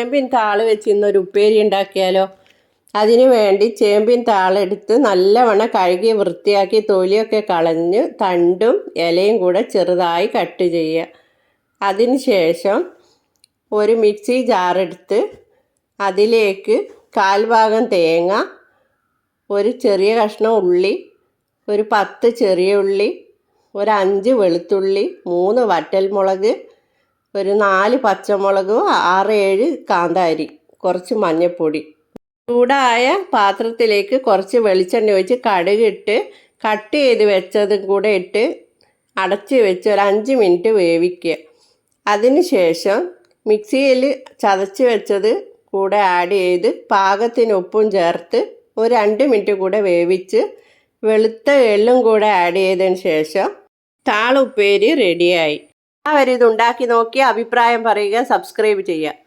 ചേമ്പിൻ താൾ വെച്ച് ഇന്നൊരു ഉപ്പേരി ഉണ്ടാക്കിയാലോ? അതിനു വേണ്ടി ചേമ്പിൻ താളെടുത്ത് നല്ലവണ്ണം കഴുകി വൃത്തിയാക്കി തൊലിയൊക്കെ കളഞ്ഞ് തണ്ടും ഇലയും കൂടെ ചെറുതായി കട്ട് ചെയ്യുക. അതിന് ശേഷം ഒരു മിക്സി ജാറെടുത്ത് അതിലേക്ക് കാൽഭാഗം തേങ്ങ ഒരു ചെറിയ കഷ്ണം ഉള്ളി ഒരു പത്ത് ചെറിയ ഉള്ളി ഒരു അഞ്ച് വെളുത്തുള്ളി മൂന്ന് വറ്റൽമുളക് ഒരു നാല് പച്ചമുളകും ആറ് ഏഴ് കാന്താരി കുറച്ച് മഞ്ഞൾപ്പൊടി ചൂടായ പാത്രത്തിലേക്ക് കുറച്ച് വെളിച്ചെണ്ണ ഒഴിച്ച് കടുകിട്ട് കട്ട് ചെയ്ത് വെച്ചതും കൂടെ ഇട്ട് അടച്ച് വെച്ച് ഒരു അഞ്ച് മിനിറ്റ് വേവിക്കുക. അതിന് ശേഷം മിക്സിയിൽ ചതച്ച് വെച്ചത് കൂടെ ആഡ് ചെയ്ത് പാകത്തിന് ഉപ്പും ചേർത്ത് ഒരു രണ്ട് മിനിറ്റ് കൂടെ വേവിച്ച് വെളുത്ത എള്ളും കൂടെ ആഡ് ചെയ്തതിന് ശേഷം താളുപ്പേരി റെഡിയായി ഇത് ഉണ്ടാക്കി നോക്കി അഭിപ്രായം പറയുക സബ്സ്ക്രൈബ് ചെയ്യുക.